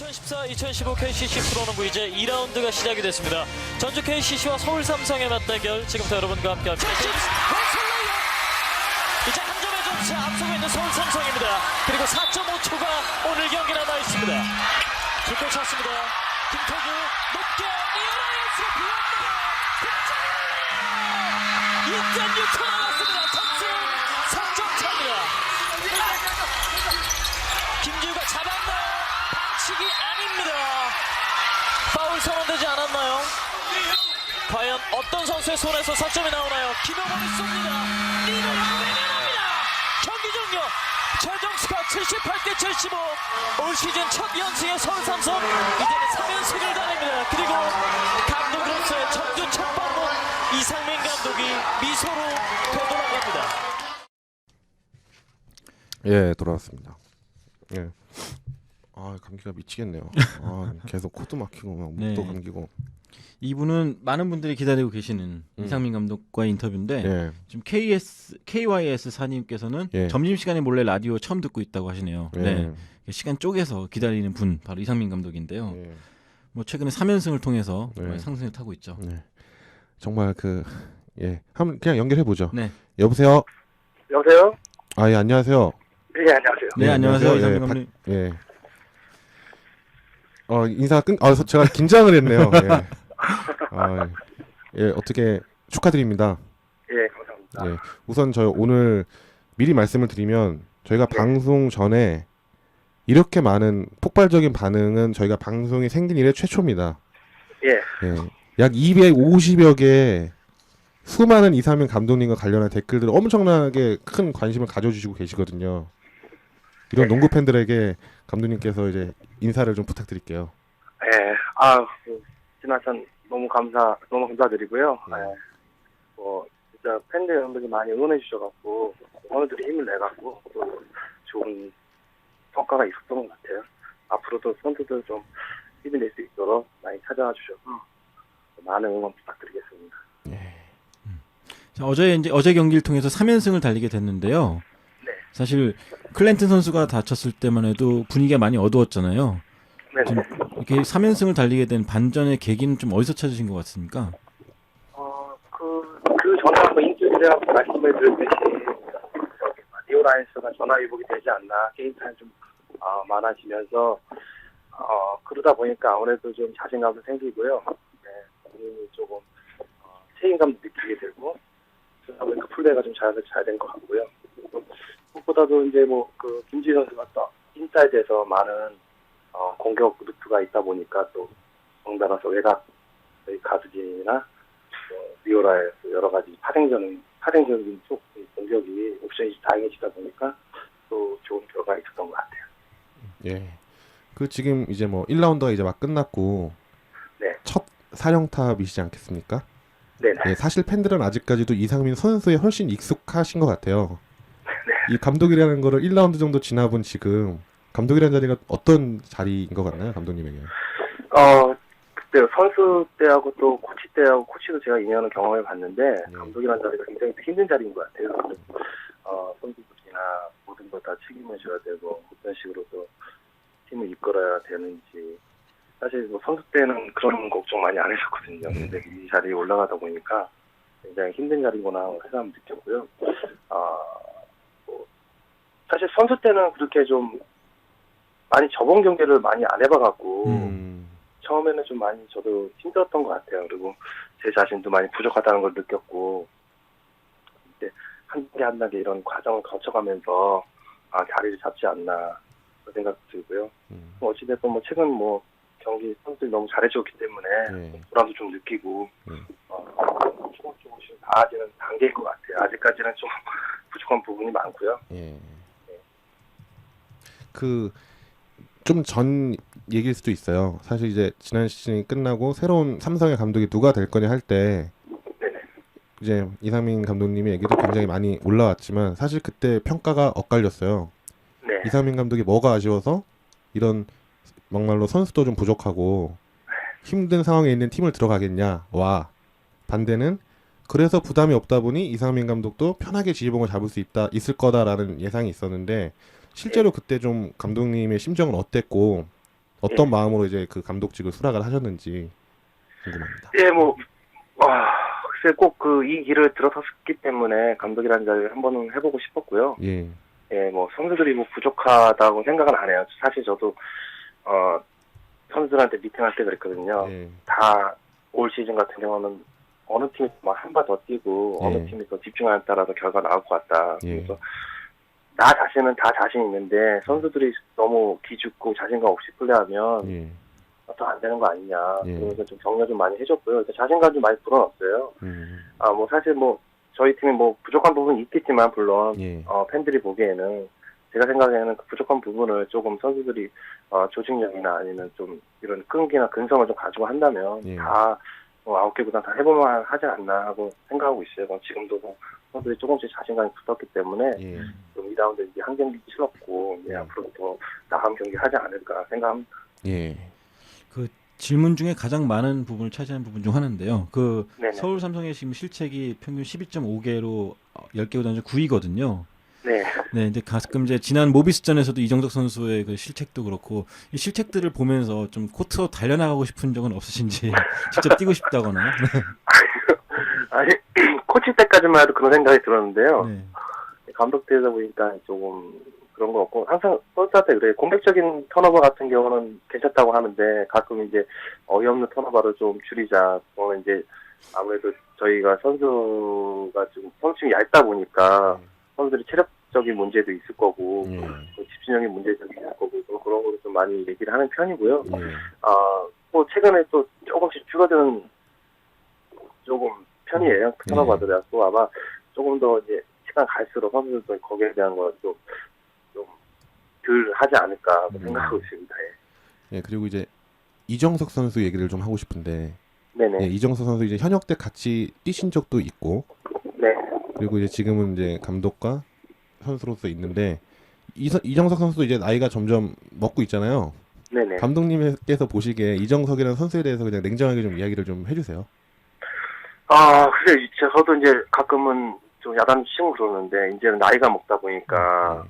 2014-2015 KCC 프로농구 이제 2라운드가 시작이 됐습니다. 전주 KCC와 서울 삼성의 맞대결 지금부터 여러분과 함께 합니다. 이제 한 점의 점차 앞서고 있는 서울 삼성입니다. 그리고 4.5초가 오늘 경기 남아 있습니다. 줄골 찼습니다. 김태규 높게 이어나였으로 비웠습니다. 2.6초 남았습니다. 점수는 3점 차입니다. 김지우가 잡았나요? 반칙이 아닙니다. 파울 선언 되지 않았나요? 과연 어떤 선수의 손에서 4점이 나오나요? 김영원이 쏩니다. 리드를 빼내납니다. 경기 종료. 스카 78대 75. 올 시즌 첫 연승의 서울 삼성. 이제는 3연승을 달립니다. 그리고 감독으로서의 정규 첫 방문 이상민 감독이 미소로 되돌아갑니다. 예, 돌아왔습니다. 예. 아, 감기가 미치겠네요. 아, 계속 코도 막히고 막 목도 네. 감기고. 이분은 많은 분들이 기다리고 계시는 음. 이상민 감독과의 인터뷰인데 예. 지금 KS KYS 사님께서는 예. 점심 시간에 몰래 라디오 처음 듣고 있다고 하시네요. 예. 네. 시간 쪼개서 기다리는 분 바로 이상민 감독인데요. 예. 뭐 최근에 3연승을 통해서 네. 상승을 타고 있죠. 네. 정말 그 예. 한번 그냥 연결해 보죠. 네. 여보세요? 여보세요? 아, 예, 안녕하세요. 네, 안녕하세요. 네, 네, 안녕하세요. 안녕하세요. 이상민 예, 감독님. 예. 어, 인사 끊 아, 저- 제가 긴장을 했네요. 예. 아, 예, 어떻게 축하드립니다. 예, 감사합니다. 예. 우선 저 오늘 미리 말씀을 드리면 저희가 네. 방송 전에 이렇게 많은 폭발적인 반응은 저희가 방송이 생긴 이래 최초입니다. 예, 예. 약 250여 개의 수많은 이사민 감독님과 관련한 댓글들을 엄청나게 큰 관심을 가져주시고 계시거든요. 이런 네. 농구 팬들에게 감독님께서 이제 인사를 좀 부탁드릴게요. 예, 아, 그, 지나선 너무 감사, 너무 감사드리고요. 네. 예, 뭐, 진짜 팬들 여러분들이 많이 응원해 주셔갖고, 응원들이 힘을 내갖고, 또 좋은 성과가 있었던 것 같아요. 앞으로도 선수들 좀 힘을 낼 수 있도록 많이 찾아와 주셔서, 많은 응원 부탁드리겠습니다. 자, 어제 이제 어제 경기를 통해서 3연승을 달리게 됐는데요. 네. 사실 클랜튼 선수가 다쳤을 때만 해도 분위기가 많이 어두웠잖아요. 네, 좀 이렇게 3연승을 달리게 된 반전의 계기는 좀 어디서 찾으신 것 같습니까? 어, 그, 그 전에 한번 인터뷰를 하고 말씀해 드렸듯이, 리오 라이언스가 전화위복이 되지 않나, 게임 타임 좀, 어, 많아지면서, 어, 그러다 보니까 아무래도 좀 자신감도 생기고요. 네, 본인이 조금, 어, 책임감도 느끼게 되고, 그러다 보니까 플레이가 좀 잘, 잘된 것 같고요. 무엇보다도 이제 뭐, 그, 김지 선수가 또 인사이드에서 많은, 어, 공격 루트가 있다 보니까 또, 덩달아서 외곽, 저희 가드진이나 어, 리오라의 여러 가지 파생적인 파생적인 쪽 공격이 옵션이 다양해지다 보니까 또 좋은 결과가 있었던 것 같아요. 예. 그 지금 이제 뭐 1라운드가 이제 막 끝났고 네. 첫 사령탑이시지 않겠습니까? 네네. 예, 사실 팬들은 아직까지도 이상민 선수에 훨씬 익숙하신 것 같아요. 네. 이 감독이라는 거를 1라운드 정도 지나본 지금 감독이라는 자리가 어떤 자리인 것 같나요, 감독님에게? 어 그때 선수 때하고 또 코치 때하고 코치도 제가 2년을 경험해 봤는데 네. 감독이라는 자리가 굉장히 힘든 자리인 것 같아요. 어 선수들이나 모든 걸 다 책임을 져야 되고 어떤 식으로 또 팀을 이끌어야 되는지 사실 뭐 선수 때는 그런 걱정 많이 안 했었거든요. 근데 이 자리에 올라가다 보니까 굉장히 힘든 자리구나 새삼 느꼈고요. 아, 뭐, 사실 선수 때는 그렇게 좀 많이 접은 경기를 많이 안 해봐갖고 음. 처음에는 좀 많이 저도 힘들었던 것 같아요. 그리고 제 자신도 많이 부족하다는 걸 느꼈고 이제 한 단계 한 단계 이런 과정을 거쳐가면서 아 자리를 잡지 않나 그런 생각 들고요. 음. 뭐 어찌됐든 뭐 최근 뭐 경기 선수들이 너무 잘해줬기 때문에 예. 보람도 좀 느끼고 음. 어, 조금 조금씩 나아지는 단계인 것 같아요. 아직까지는 좀 부족한 부분이 많고요. 예. 그 좀 전 얘기일 수도 있어요. 사실 이제 지난 시즌이 끝나고 새로운 삼성의 감독이 누가 될 거냐 할 때. 이제 이상민 감독님의 얘기도 굉장히 많이 올라왔지만 사실 그때 평가가 엇갈렸어요. 네. 이상민 감독이 뭐가 아쉬워서 이런 막말로 선수도 좀 부족하고 힘든 상황에 있는 팀을 들어가겠냐 와 반대는 그래서 부담이 없다 보니 이상민 감독도 편하게 지휘봉을 잡을 수 있다 있을 거다라는 예상이 있었는데 실제로 그때 좀 감독님의 심정은 어땠고 어떤 마음으로 이제 그 감독직을 수락을 하셨는지 궁금합니다. 예, 뭐, 와, 글쎄 꼭 그 이 길을 들어섰기 때문에 감독이라는 자리를 한 번은 해보고 싶었고요. 예, 예, 뭐 선수들이 뭐 부족하다고 생각은 안 해요. 사실 저도 어 선수들한테 미팅할 때 그랬거든요. 예, 다올 시즌 같은 경우는 어느 팀이 한 발 더 뛰고 예. 어느 팀이 더 집중하에 따라서 결과 나올 것 같다. 예. 그래서 나 자신은 다 자신 있는데 선수들이 너무 기죽고 자신감 없이 플레이하면 예, 또안 되는 거 아니냐. 예. 그래서 좀 격려 좀 많이 해줬고요. 자신감 좀 많이 불어넣었어요. 음, 아 뭐 사실 뭐 저희 팀이 뭐 부족한 부분이 있겠지만 물론 예, 어, 팬들이 보기에는 제가 생각에는 그 부족한 부분을 조금 선수들이 어, 조직력이나 아니면 좀 이런 끈기나 근성을 좀 가지고 한다면 예. 다 뭐, 아홉 개 구단 다 해볼만 하지 않나 하고 생각하고 있어요. 지금도 뭐 선수들이 조금씩 자신감이 붙었기 때문에 예, 좀 2라운드 이제 한 경기 치렀고 이제 예. 앞으로 더 나은 경기 하지 않을까 생각합니다. 예, 질문 중에 가장 많은 부분을 차지하는 부분 중 하나인데요. 그 네네. 서울 삼성의 지금 실책이 평균 12.5개로 10개 구단 중 9위거든요. 네. 네, 이제 가끔 이제 지난 모비스전에서도 이정석 선수의 그 실책도 그렇고 이 실책들을 보면서 좀 코트로 달려나가고 싶은 적은 없으신지 직접 뛰고 싶다거나. 아니 코치 때까지만 해도 그런 생각이 들었는데요. 네. 감독 되다 보니까 조금 그런 거 없고 항상 선수한테 그래 공격적인 턴오버 같은 경우는 괜찮다고 하는데 가끔 이제 어이없는 턴오버를 좀 줄이자 그거는 이제 아무래도 저희가 선수가 좀 선수층이 얇다 보니까 선수들이 체력적인 문제도 있을 거고 예, 또 집중력의 문제도 있을 거고 또 그런 거를 좀 많이 얘기를 하는 편이고요. 예, 아또 최근에 또 조금씩 줄어드는 조금 편이에요. 네. 턴오버들하고 아마 조금 더 이제 시간 갈수록 선수들도 거기에 대한 걸좀좀덜 하지 않을까 음. 생각하고 있습니다. 예. 예, 그리고 이제 이정석 선수 얘기를 좀 하고 싶은데, 네네. 예, 이정석 선수 이제 현역 때 같이 뛰신 적도 있고, 네. 그리고 이제 지금은 이제 감독과 선수로서 있는데, 이, 이정석 선수도 이제 나이가 점점 먹고 있잖아요. 네네. 감독님께서 보시기에 이정석이라는 선수에 대해서 그냥 냉정하게 좀 이야기를 좀 해주세요. 아, 그래, 저도 이제 가끔은 좀 야단 치고 그러는데, 이제는 나이가 먹다 보니까,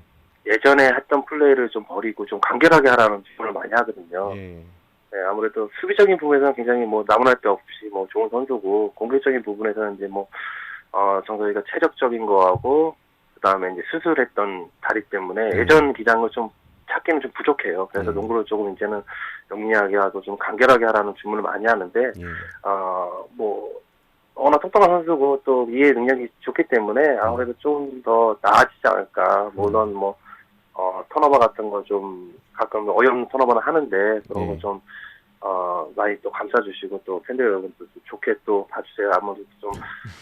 예전에 했던 플레이를 좀 버리고 좀 간결하게 하라는 주문을 많이 하거든요. 예, 네, 아무래도 수비적인 부분에서는 굉장히 뭐 나무랄 데 없이 뭐 좋은 선수고, 공격적인 부분에서는 이제 뭐, 어, 정서이가 체력적인 거하고, 그 다음에 이제 수술했던 다리 때문에 네. 예전 기량을 좀 찾기는 좀 부족해요. 그래서 네. 농구를 조금 이제는 영리하게 하고 좀 간결하게 하라는 주문을 많이 하는데, 예, 어, 뭐, 워낙 똑똑한 선수고 또 이해 능력이 좋기 때문에 아무래도 좀더 나아지지 않을까. 물론 뭐, 어, 턴오버 같은 거 좀 가끔 어이없는 턴오버는 하는데 그런 네. 거 좀, 어, 많이 또 감싸주시고 또 팬들 여러분들도 좋게 또 봐주세요. 아무래도 좀,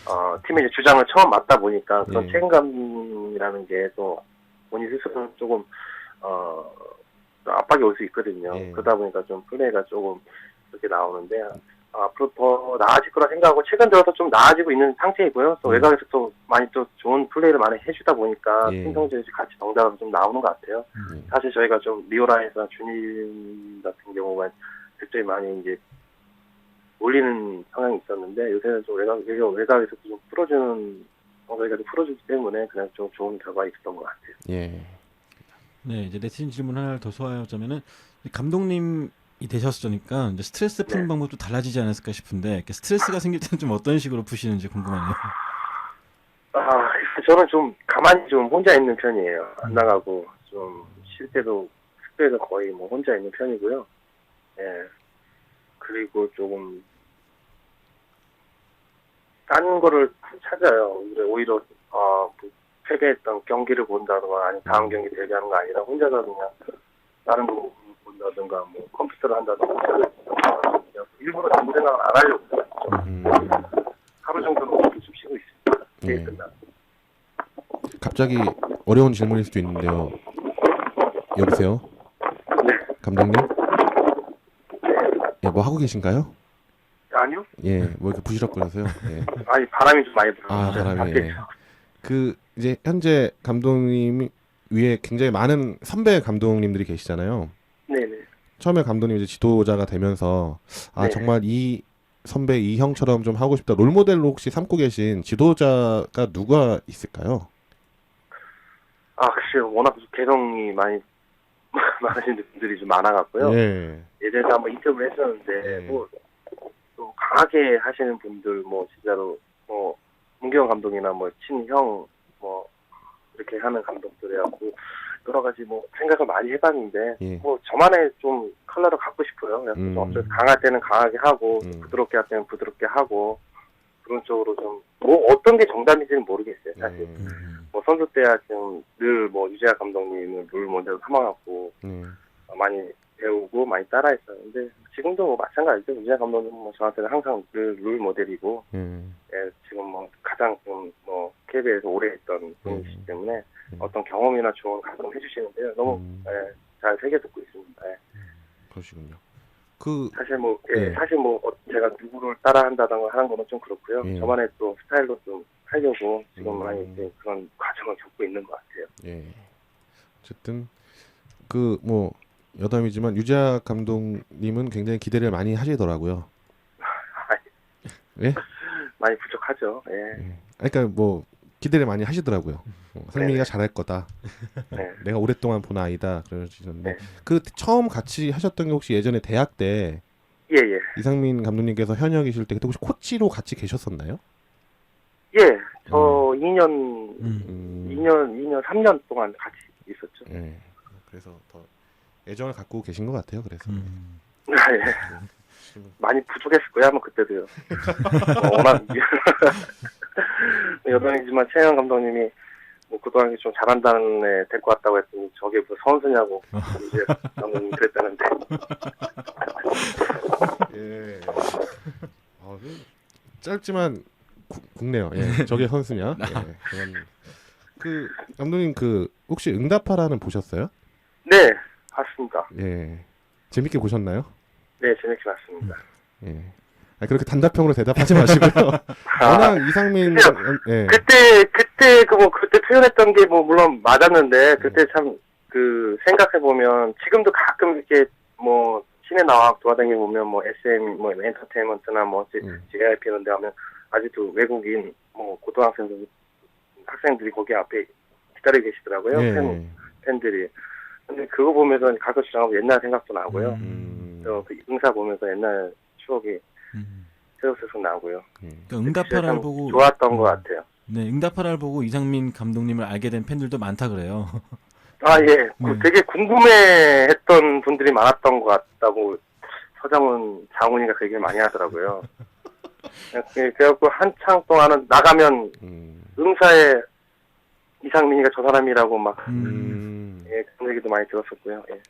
어, 팀의 이제 주장을 처음 맡다 보니까 그런 네. 책임감이라는 게 또 본인 스스로 조금, 어, 또 압박이 올 수 있거든요. 네. 그러다 보니까 좀 플레이가 조금 그렇게 나오는데 아, 앞으로 더 나아질 거라 생각하고 최근 들어서 좀 나아지고 있는 상태이고요. 또 음. 외곽에서 또 많이 또 좋은 플레이를 많이 해주다 보니까 예. 팀 성적이 같이 덩달아서 좀 나오는 것 같아요. 예. 사실 저희가 좀 리오라인에서 주님 같은 경우가 득점이 많이 이제 올리는 상황이 있었는데 요새는 좀 외곽 외곽 외곽에서 좀 풀어주는 저희가 좀 풀어주기 때문에 그냥 좀 좋은 결과가 있었던 것 같아요. 예, 네, 이제 네티즌 질문 하나를 더 소화하자면은 감독님이 되셨으니까 이제 스트레스 푸는 네. 방법도 달라지지 않았을까 싶은데 이렇게 스트레스가 생길 때는 좀 어떤 식으로 푸시는지 궁금하네요. 아, 저는 좀 가만히 좀 혼자 있는 편이에요. 안 나가고 좀 쉴 때도 숙제도 거의 뭐 혼자 있는 편이고요. 예. 그리고 조금 딴 거를 찾아요. 오히려 어, 뭐 패배했던 경기를 본다든가 아니 다음 경기 대비하는 거 아니라 혼자서 그냥 다른 거 본다든가 뭐 컴퓨터를 한다든가 일부러 아무 생각 안 하려고 음, 하루 정도는 좀 쉬고 있습니다. 끝나. 갑자기 어려운 질문일 수도 있는데요. 여보세요, 네. 감독님? 예, 뭐 하고 계신가요? 아니요. 예, 뭐 이렇게 부시럭거려서요. 예. 아니 바람이 좀 많이 불어요. 아, 바람이. 예. 그 이제 현재 감독님 위에 굉장히 많은 선배 감독님들이 계시잖아요. 네네. 처음에 감독님 이제 지도자가 되면서 아 네. 정말 이 선배 이 형처럼 좀 하고 싶다. 롤 모델로 혹시 삼고 계신 지도자가 누가 있을까요? 아 글쎄요. 워낙 개성이 많이 많으신 분들이 좀 많아갖고요. 예. 예전에 한번 인터뷰를 했었는데 네. 뭐또 강하게 하시는 분들 뭐 진짜로 뭐 문경 감독이나 뭐 친형 뭐 이렇게 하는 감독들이라고 여러 가지 뭐 생각을 많이 해봤는데 예. 뭐 저만의 좀 컬러를 갖고 싶어요. 그래서 음. 좀 강할 때는 강하게 하고 음. 부드럽게 할 때는 부드럽게 하고 그런 쪽으로 좀 뭐 어떤 게 정답인지는 모르겠어요. 사실 예. 뭐 선수 때야 지금 늘 뭐 유재하 감독님을 롤 모델로 삼아갖고 예. 많이 배우고 많이 따라했었는데 지금도 뭐 마찬가지죠. 유재하 감독님 뭐 저한테는 항상 늘롤 모델이고 예. 예, 지금 뭐 가장 좀뭐 KB에서 오래 했던 분이시기 음. 때문에 음. 어떤 경험이나 조언 가끔 해주시는데요. 너무 음. 예, 잘 새겨 듣고 있습니다. 예. 그러시군요. 그 사실 뭐 예, 예. 사실 뭐 어, 제가 누구를 따라한다던가 하는 거는 좀 그렇고요. 예. 저만의 또 스타일로 좀 하려고 지금 음. 많이 이제 그런 과정을 겪고 있는 것 같아요. 예. 어쨌든 그뭐 여담이지만 유재학 감독님은 굉장히 기대를 많이 하시더라고요. 예? 많이 부족하죠. 예. 예. 그러니까 뭐 기대를 많이 하시더라고요. 어, 상민이가 잘할 거다. 네. 내가 오랫동안 본 아이다. 그러시는데 네. 그 처음 같이 하셨던 게 혹시 예전에 대학 때 예, 예. 이상민 감독님께서 현역이실 때 그때 혹시 코치로 같이 계셨었나요? 예. 저 2년, 음. 음, 2년, 2년, 3년 동안 같이 있었죠. 예. 그래서 더 애정을 갖고 계신 것 같아요. 그래서 음. 아, 예. 많이 부족했을 거야, 아마 그때도요. 어, 워낙 여전이지만 최영 감독님이 뭐 그동안 좀 잘한다는 애 데리고 왔다고 했더니 저게 뭐 선수냐고 이제 감독님 그랬다는데 예. 아, 그 짧지만 구- 굵네요. 예. 저게 선수냐? 예. 그런 그 감독님 그 혹시 응답하라는 보셨어요? 네 봤습니다. 예. 재밌게 보셨나요? 네 재밌게 봤습니다. 예. 아, 그렇게 단답형으로 대답하지 마시고요. 워낙 이상민 예. 그때 그때 그 뭐 그때 표현했던 게 뭐 물론 맞았는데 그때 참 그 생각해 보면 지금도 가끔 이렇게 뭐 시내 나와 돌아다니 보면 뭐 SM 뭐 엔터테인먼트나 뭐 음. JYP 이런 데 하면 아직도 외국인 뭐 고등학생들 학생들이 거기 앞에 기다리고 계시더라고요 예. 팬, 팬들이 근데 그거 보면서 가끔 지나가면 옛날 생각도 나고요 음. 저그 응사 보면서 옛날 추억이 음. 새록새록 나고요 예. 그러니까 응답하라를 참 보고 좋았던 음. 것 같아요 네, 응답하라를 보고 이상민 감독님을 알게 된 팬들도 많다 그래요. 아, 예. 그 음. 되게 궁금해했던 분들이 많았던 것 같다고 서정훈, 장훈이가 그 얘기를 많이 하더라고요. 그- 그래갖고 한창 동안은 나가면 음. 응사에 이상민이가 저 사람이라고 막, 음. 음. 예, 그런 얘기도 많이 들었었고요. 예.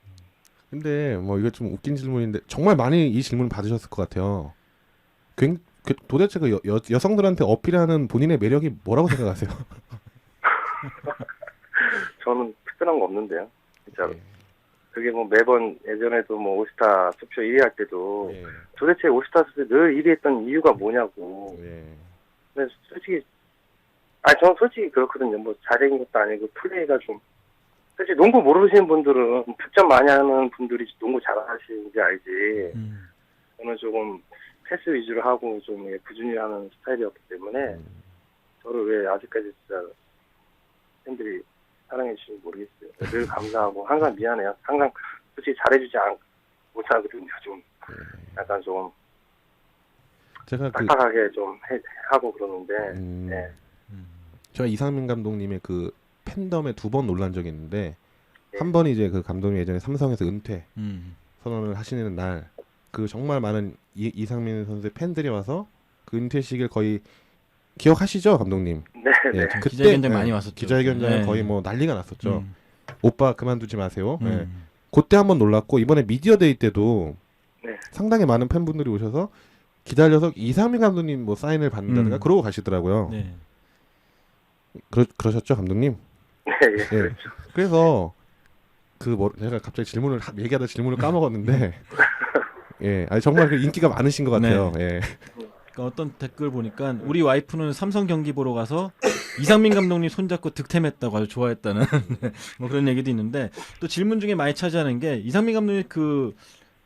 근데 뭐 이거 좀 웃긴 질문인데 정말 많이 이 질문 받으셨을 것 같아요. 굉, 그 도대체 그 여, 여, 여 성들한테 어필하는 본인의 매력이 뭐라고 생각하세요? 저는 특별한 거 없는데요. 진짜로. 예. 그게 뭐 매번 예전에도 뭐 오스타 투표 1위 할 때도 예. 도대체 오스타 투표 늘 1위 했던 이유가 뭐냐고. 예. 근데 솔직히 아 저는 솔직히 그렇거든요. 뭐 잘생긴 것도 아니고 플레이가 좀 솔직히 농구 모르시는 분들은 득점 많이 하는 분들이 농구 잘하시는지 알지. 음. 저는 조금 패스 위주로 하고 좀 예, 부준히 하는 스타일이었기 때문에 음. 저를 왜 아직까지 진짜 팬들이 사랑해 주시는지 모르겠어요. 늘 감사하고 항상 미안해요. 항상 솔직히 잘해주지 않, 못하거든요. 좀 약간 좀 제가 그 딱딱하게 좀 해, 하고 그러는데 음, 네. 음. 제가 이상민 감독님의 그 팬덤에 두번 놀란 적이 있는데 네. 한 번이 이제 그 감독님 예전에 삼성에서 은퇴 음. 선언을 하시는 날 그 정말 많은 이, 이상민 선수의 팬들이 와서 그 은퇴식을 거의 기억하시죠 감독님? 네, 네. 예, 그 기자회견장 많이 예, 왔었죠. 기자회견장에 네. 거의 뭐 난리가 났었죠. 음. 오빠 그만두지 마세요. 예. 음. 그때 한번 놀랐고 이번에 미디어데이 때도 네. 상당히 많은 팬분들이 오셔서 기다려서 이상민 감독님 뭐 사인을 받는다든가 음. 그러고 가시더라고요. 네. 그러, 그러셨죠 감독님? 네, 예, 예. 그렇죠. 그래서 그 뭐 제가 갑자기 질문을 하- 얘기하다 질문을 까먹었는데 예, 아니 정말 그 인기가 많으신 것 같아요. 예. 그러니까 어떤 댓글 보니까 우리 와이프는 삼성 경기 보러 가서 이상민 감독님 손잡고 득템했다고 아주 좋아했다는 뭐 그런 얘기도 있는데 또 질문 중에 많이 차지하는 게 이상민 감독님 그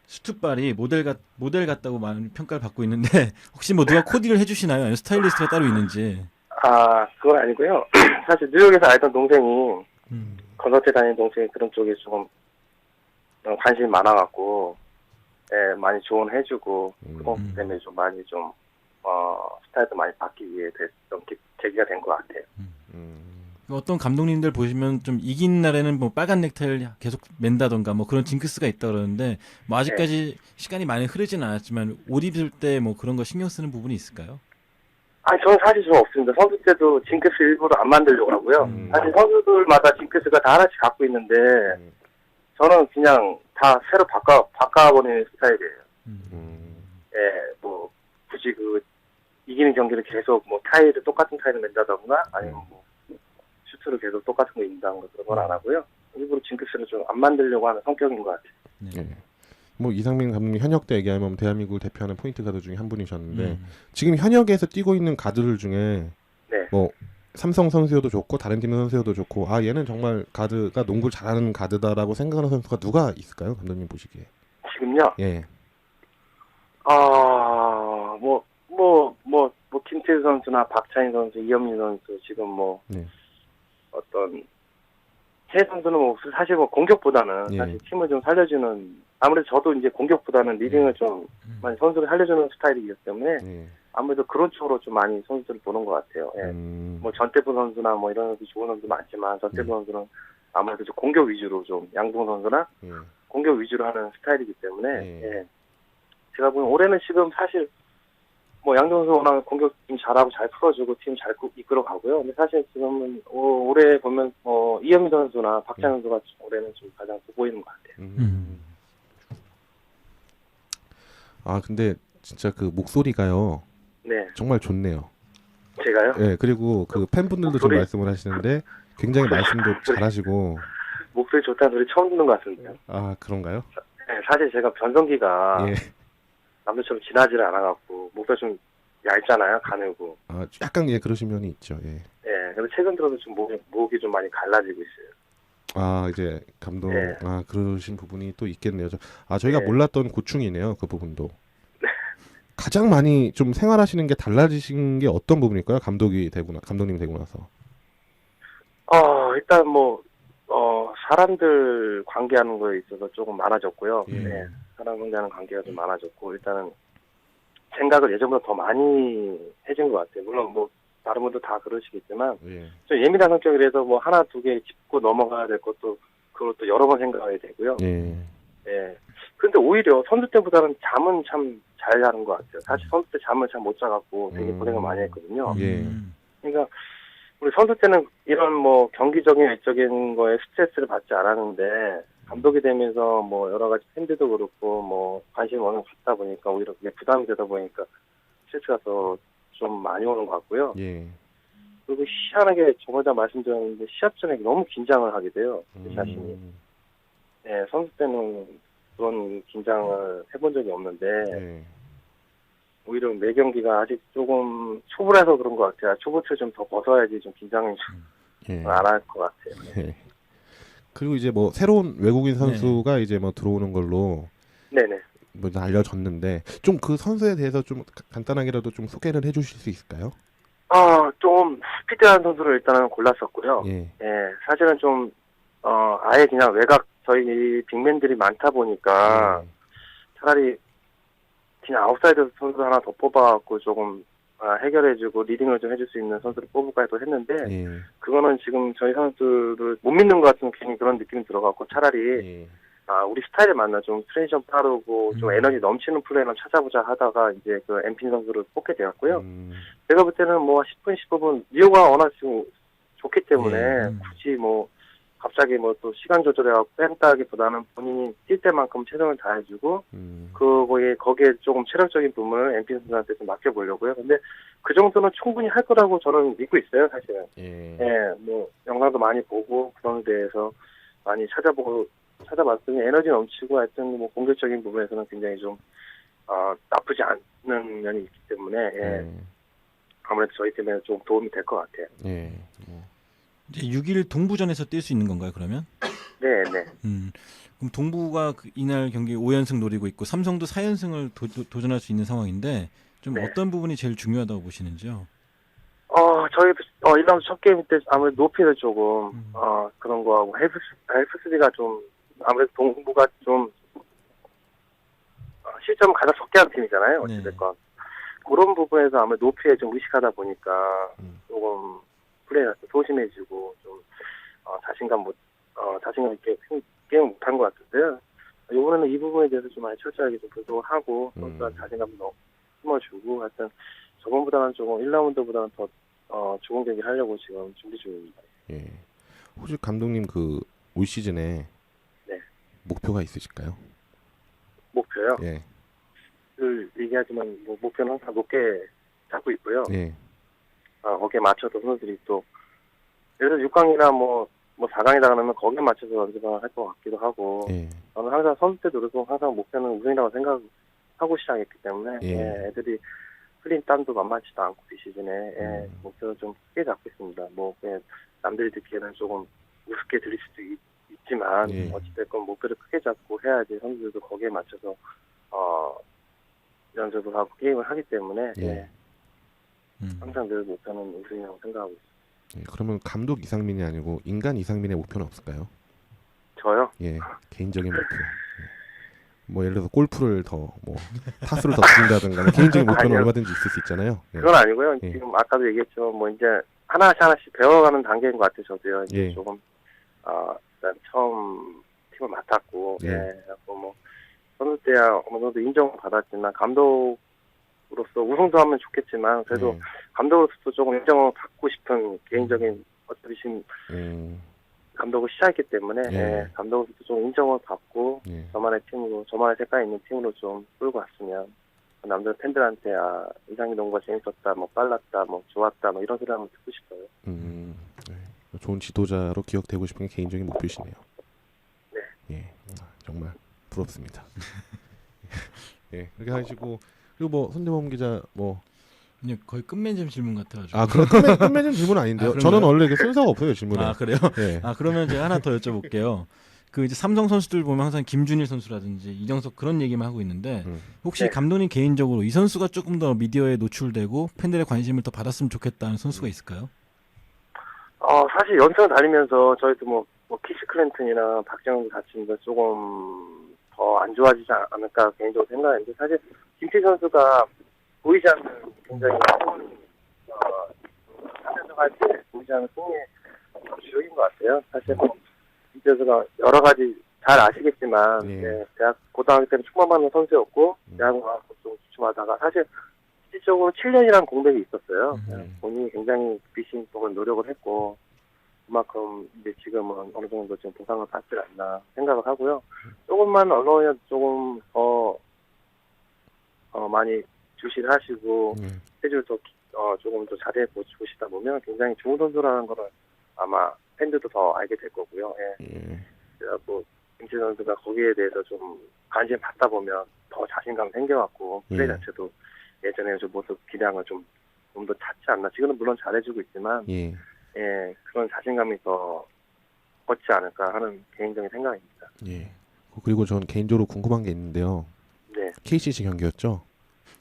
수트발이 모델 같 모델 같다고 많은 평가를 받고 있는데 혹시 뭐 누가 코디를 해주시나요? 아니면 스타일리스트가 따로 있는지. 아, 그건 아니고요. 사실 뉴욕에서 알던 동생이 음. 건설대 다니는 동생이 그런 쪽에 조금 어, 관심이 많아갖고 예, 많이 조언해주고 음. 그것 때문에 좀 많이 좀 어, 스타일도 많이 바뀌게 됐던 기- 계기가 된 것 같아요. 음. 어떤 감독님들 보시면 좀 이긴 날에는 뭐 빨간 넥타이를 계속 맨다던가 뭐 그런 징크스가 있다 그러는데 뭐 아직까지 시간이 많이 흐르진 않았지만 옷 입을 때 뭐 그런 거 신경 쓰는 부분이 있을까요? 아니 저는 사실 좀 없습니다. 선수 때도 징크스 일부러 안 만들려고 하고요. 음. 사실 선수들마다 징크스가 다 하나씩 갖고 있는데 음. 저는 그냥 다 새로 바꿔 바꿔버리는 스타일이에요. 음. 예, 뭐 굳이 그 이기는 경기를 계속 뭐 타일을 똑같은 타일을 맨다던가 아니면 뭐 슈트를 계속 똑같은 거 입는다던가 그런 건 안 하고요. 일부러 징크스를 좀 안 만들려고 하는 성격인 것 같아요. 네. 예. 뭐 이상민 감독님 현역 때 얘기하면 대한민국을 대표하는 포인트 가드 중에 한 분이셨는데 음. 지금 현역에서 뛰고 있는 가드들 중에 네. 뭐 삼성 선수여도 좋고 다른 팀 선수여도 좋고 아 얘는 정말 가드가 농구를 잘하는 가드다라고 생각하는 선수가 누가 있을까요 감독님 보시기에 지금요. 예 아, 뭐, 뭐, 뭐, 뭐, 김태우 선수나 박찬희 선수, 이현민 선수, 지금 뭐, 네. 어떤, 해 선수는 뭐, 사실 뭐, 공격보다는, 예. 사실 팀을 좀 살려주는, 아무래도 저도 이제 공격보다는 리딩을 좀 음. 많이 선수를 살려주는 스타일이기 때문에, 예. 아무래도 그런 쪽으로 좀 많이 선수들을 보는 것 같아요. 예. 음, 뭐, 전태부 선수나 뭐, 이런 선수 좋은 선수 많지만, 전태부 선수는 아무래도 좀 공격 위주로 좀, 양동 선수나 예. 공격 위주로 하는 스타일이기 때문에 예. 예. 제가 보면 올해는 지금 사실 뭐 양정 선수 워낙 공격 좀 잘하고 잘 풀어주고 팀 잘 이끌어 가고요. 근데 사실 지금은 오- 올해 보면 뭐 이현민 선수나 박찬 선수가 올해는 좀 가장 돋보이는 것 같아요. 음. 음. 아 근데 진짜 그 목소리가요 네, 정말 좋네요. 제가요 예 그리고 그 팬분들도 좀 목소리- 말씀을 하시는데 굉장히 말씀도 잘하시고 목소리 좋다는 소리 처음 듣는 것 같습니다. 아 그런가요? 네, 사실 제가 변성기가 예. 남들처럼 진하지를 않아갖고 목소리 좀 얇잖아요, 가늘고. 아 약간 예 그러신 면이 있죠. 예. 예, 근데 최근 들어서 좀 목이, 목이 좀 많이 갈라지고 있어요. 아 이제 감독 네. 아 그러신 부분이 또 있겠네요. 저, 아 저희가 네. 몰랐던 고충이네요. 그 부분도. 가장 많이 좀 생활하시는 게 달라지신 게 어떤 부분일까요? 감독이 되고 나 감독님이 되고 나서. 어, 일단 뭐, 어, 사람들 관계하는 거에 있어서 조금 많아졌고요. 예. 네, 사람 관계하는 관계가 좀 많아졌고, 일단은 생각을 예전보다 더 많이 해진 것 같아요. 물론 뭐, 다른 분도 다 그러시겠지만, 예. 좀 예민한 성격이라서 뭐, 하나, 두 개 짚고 넘어가야 될 것도, 그것도 여러 번 생각해야 되고요. 예. 예. 근데 오히려 선수 때보다는 잠은 참 잘 자는 것 같아요. 사실 선수 때 잠을 잘 못 자갖고 되게 음. 고생을 많이 했거든요. 예. 음. 그러니까 우리 선수 때는 이런 뭐 경기적인 외적인 거에 스트레스를 받지 않았는데 감독이 되면서 뭐 여러 가지 팬들도 그렇고 뭐 관심이 워낙 갖다 보니까 오히려 그게 부담이 되다 보니까 스트레스가 더 좀 많이 오는 것 같고요. 예. 그리고 희한하게 저번에 말씀드렸는데 시합 전에 너무 긴장을 하게 돼요. 제 자신이. 음, 예, 선수 때는 그런 긴장을 해본 적이 없는데 예. 오히려 매 경기가 아직 조금 초보라서 그런 것 같아요. 초보를 좀 더 벗어야지 좀 긴장을 예. 안할 것 같아요. 예. 그리고 이제 뭐 새로운 외국인 선수가 이제 뭐 들어오는 걸로 네네. 뭐 알려졌는데 좀 그 선수에 대해서 좀 가- 간단하게라도 좀 소개를 해주실 수 있을까요? 아, 좀 스피드한 선수를 일단은 골랐었고요. 예. 예, 사실은 좀, 어, 아예 그냥 외곽, 저희 빅맨들이 많다 보니까 예. 차라리 그냥 아웃사이드 선수 하나 더 뽑아갖고 조금 아, 해결해주고 리딩을 좀 해줄 수 있는 선수를 뽑을까 해도 했는데, 예. 그거는 지금 저희 선수들을 못 믿는 것 같은 괜히 그런 느낌이 들어갖고 차라리, 예. 아, 우리 스타일에 맞나 좀 트랜지션 빠르고 좀 음. 에너지 넘치는 플레이를 찾아보자 하다가 이제 그 엠핀 선수를 뽑게 되었고요. 음, 제가 볼 때는 뭐 10분, 15분, 리오가 워낙 지금 좋기 때문에 예, 음. 굳이 뭐 갑자기 뭐 또 시간 조절해갖고 뺀다기보다는 본인이 뛸 때만큼 최선을 다해주고 음. 그 거기에 거기에 조금 체력적인 부분을 엠피 선수한테 좀 맡겨보려고요. 근데 그 정도는 충분히 할 거라고 저는 믿고 있어요, 사실은. 예. 예, 뭐 영상도 많이 보고 그런 데에서 많이 찾아보고 찾아봤더니 에너지 넘치고 하여튼 뭐 공격적인 부분에서는 굉장히 좀 어, 나쁘지 않는 면이 있기 때문에 예, 예. 아무래도 저희 팀에 좀 도움이 될 것 같아요. 예. 뭐. 이제 6일 동부전에서 뛸 수 있는 건가요, 그러면? 네, 네. 음. 그럼 동부가 그 이날 경기 5연승 노리고 있고 삼성도 4연승을 도, 전할수 있는 상황인데 좀 네. 어떤 부분이 제일 중요하다고 보시는지요? 어, 저희 어 1라운드 첫 게임 때 아무래도 높이를 조금 음. 어 그런 거하고 헬프스 헬프스비가 좀 아무래도 동부가 좀 어, 실점을 가장 적게 한 팀이잖아요. 네. 어찌됐건 그런 부분에서 아무래도 높이에 좀 의식하다 보니까 음. 조금 플레이가 좀 소심해지고 좀 어, 자신감 못 어, 자신감 있게 게임- 못한 것 같은데요. 이번에는 이 부분에 대해서 좀 많이 철저하게 좀 분석을 하고 선수한 음. 자신감도 심어주고 하여튼 저번보다는 조금 1라운드보다는 더 어, 좋은 경기를 하려고 지금 준비 중입니다. 예. 혹시 감독님 그 올 시즌에 네. 목표가 있으실까요? 목표요. 예. 늘 얘기하지만 뭐 목표는 항상 높게 잡고 있고요. 예. 아, 거기에 맞춰서 선수들이 또 예를 들어 6강이나 뭐, 뭐 4강이다 그러면 거기에 맞춰서 연습을 할 것 같기도 하고 예. 저는 항상 선수 때도 그렇고 항상 목표는 우승이라고 생각하고 시작했기 때문에 예. 예, 애들이 흘린 땀도 만만치도 않고 비시즌에 예, 음. 목표를 좀 크게 잡고 있습니다. 뭐 그냥 남들이 듣기에는 조금 우습게 들릴 수도 있, 지만 예. 어찌됐건 목표를 크게 잡고 해야지 선수들도 거기에 맞춰서 어 연습을 하고 게임을 하기 때문에 예. 예, 음. 항상 늘 목표는 우승이라고 생각하고 있습니다. 예. 그러면 감독 이상민이 아니고 인간 이상민의 목표는 없을까요? 저요? 예. 개인적인 목표. 예. 뭐 예를 들어서 골프를 더 뭐 타수를 더 줄인다든가 뭐 개인적인 목표는 아니요. 얼마든지 있을 수 있잖아요. 예. 그건 아니고요. 예. 지금 아까도 얘기했지만 뭐 이제 하나씩 하나씩 배워가는 단계인 것 같아요. 저도요. 이제 예. 조금 아 일단 처음 팀을 맡았고 예. 예. 그래갖고 뭐 선수 때야 어느 정도 인정을 받았지만 감독 으로서 우승도 하면 좋겠지만 그래도 예. 감독으로서 조금 인정을 받고 싶은 개인적인 어차피 지금 음, 감독을 시작했기 때문에 예. 예. 감독으로서 좀 인정을 받고 예. 저만의 팀으로 저만의 색깔 있는 팀으로 좀 끌고 왔으면 남들 팬들한테 아 이상희 농구가 재밌었다 뭐 빨랐다 뭐 좋았다 뭐 이런 소리 한번 듣고 싶어요 음, 네. 좋은 지도자로 기억되고 싶은 게 개인적인 목표시네요. 네. 예, 아, 정말 부럽습니다. 예, 그렇게 하시고 그리고 뭐 손대범 기자 뭐 그냥 거의 끝맺음 질문 같아가지고. 아, 그런 끝맺, 끝맺은 질문 아닌데요. 아, 저는? 원래 이게 순서가 없어요 질문에. 아, 그래요? 예. 아 그러면 제가 하나 더 여쭤볼게요. 그 이제 삼성 선수들 보면 항상 김준일 선수라든지 이정석 그런 얘기만 하고 있는데 음. 혹시 네. 감독님 개인적으로 이 선수가 조금 더 미디어에 노출되고 팬들의 관심을 더 받았으면 좋겠다는 선수가 있을까요? 어 사실 연승을 달리면서 저희도 뭐, 뭐 키시 클랜튼이나 박정훈도 다치는데 조금 더 안 좋아지지 않- 않을까 개인적으로 생각했는데 사실 김태 선수가 보이지 않는 굉장히 좋은 어, 하면서 할때 보이지 않는 승리의 주역인 것 같아요. 사실 뭐 김태 선수가 여러 가지 잘 아시겠지만 예. 예, 대학 고등학교 때는 축구만 는 선수였고 음. 대학 와서 좀 주춤하다가 사실 실질적으로 7년이라는 공백이 있었어요. 음. 예, 본인이 굉장히 비신 쪽은 노력을 했고 그만큼 이제 지금은 어느 정도 좀 보상을 받지 않나 생각을 하고요. 조금만 언어에 조금 더 어, 많이 주시를 하시고 예. 스케줄도 어, 조금 더 잘해 보시다 보면 굉장히 좋은 선수라는 거를 아마 팬들도 더 알게 될 거고요. 예. 예. 그래갖고 김치 선수가 거기에 대해서 좀 관심 받다 보면 더 자신감 생겨갖고 플레이 예. 자체도 예전에 좀 모습 기량을 좀 좀 더 찾지 않나. 지금은 물론 잘해주고 있지만 예. 예 그런 자신감이 더 걷지 않을까 하는 개인적인 생각입니다. 예. 그리고 전 개인적으로 궁금한 게 있는데요. 네, KCC 경기였죠.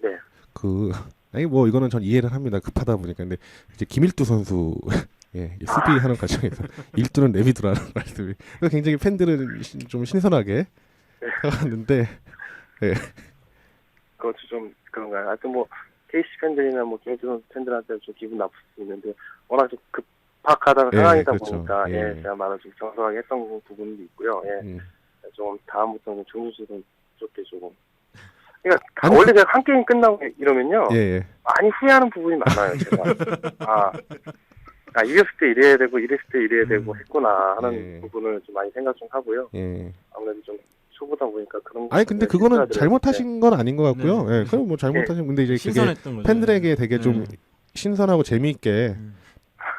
네. 그 아니 뭐 이거는 전 이해를 합니다. 급하다 보니까 근데 이제 김일두 선수 예, 이 수비하는 과정에서 일두는 내비두라는 말씀이 굉장히 팬들은 신- 좀 신선하게 생각하는데 그것도 좀 그런가요? 하여튼 뭐 KC 팬들이나 뭐 선수 팬들한테 좀 기분 나쁠 수 있는데 워낙 좀 급박하다는 예, 상황이다 그렇죠. 보니까 예, 예. 제가 말을 좀 정성하게 했던 부분도 있고요. 예. 음, 좀 다음부터는 중수수는 쪽에 조금. 그러니까 아니, 원래 제가 한 게임 끝나고 이러면요 예, 예. 많이 후회하는 부분이 많아요. 제가 아, 아 이랬을 때 이래야 되고 이랬을 때 이래야 되고 했구나 하는 예. 부분을 좀 많이 생각 좀 하고요. 예. 아무래도 좀 초보다 보니까 그런. 아니 근데 그거는. 잘못하신 건 아닌 것 같고요. 네. 예, 그럼 뭐 잘못하신 근데 이제 그게 신선했던 거죠. 팬들에게 되게 좀 네. 신선하고 재미있게 음.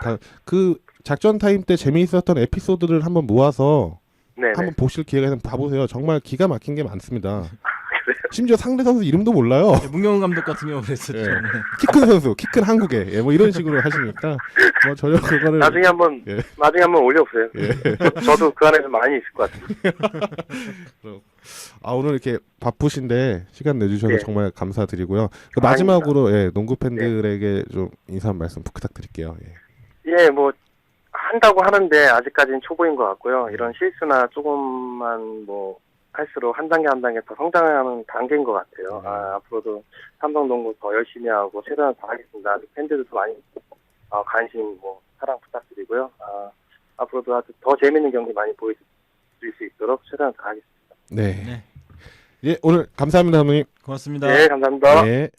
다 그 작전 타임 때 재미있었던 에피소드를 한번 모아서 네, 네. 한번 보실 기회가 있으면 봐보세요. 정말 기가 막힌 게 많습니다. 심지어 상대 선수 이름도 몰라요. 네, 문경훈 감독 같은 경우 그랬었죠. 예. 네. 키큰 선수, 키 큰 한국에 예, 뭐 이런 식으로 하시니까 뭐 전혀 그거를 나중에 한번 예. 나중에 한번 올려보세요. 예. 저, 도 그 안에서 많이 있을 것 같아요. 아 오늘 이렇게 바쁘신데 시간 내주셔서 네. 정말 감사드리고요. 그 마지막으로 예, 농구 팬들에게 좀 인사 한 말씀 부탁드릴게요. 예. 예, 뭐 한다고 하는데 아직까지는 초보인 것 같고요. 이런 실수나 조금만 뭐 할수록 한 단계 한 단계 더 성장하는 단계인 것 같아요. 음. 아, 앞으로도 삼성농구 더 열심히 하고 최선을 다하겠습니다. 팬들도 많이 어, 관심 뭐 사랑 부탁드리고요. 아, 앞으로도 아주 더 재밌는 경기 많이 보여줄 수 있도록 최선을 다하겠습니다. 네. 네. 예, 오늘 감사합니다, 감독님. 고맙습니다. 네, 감사합니다. 네.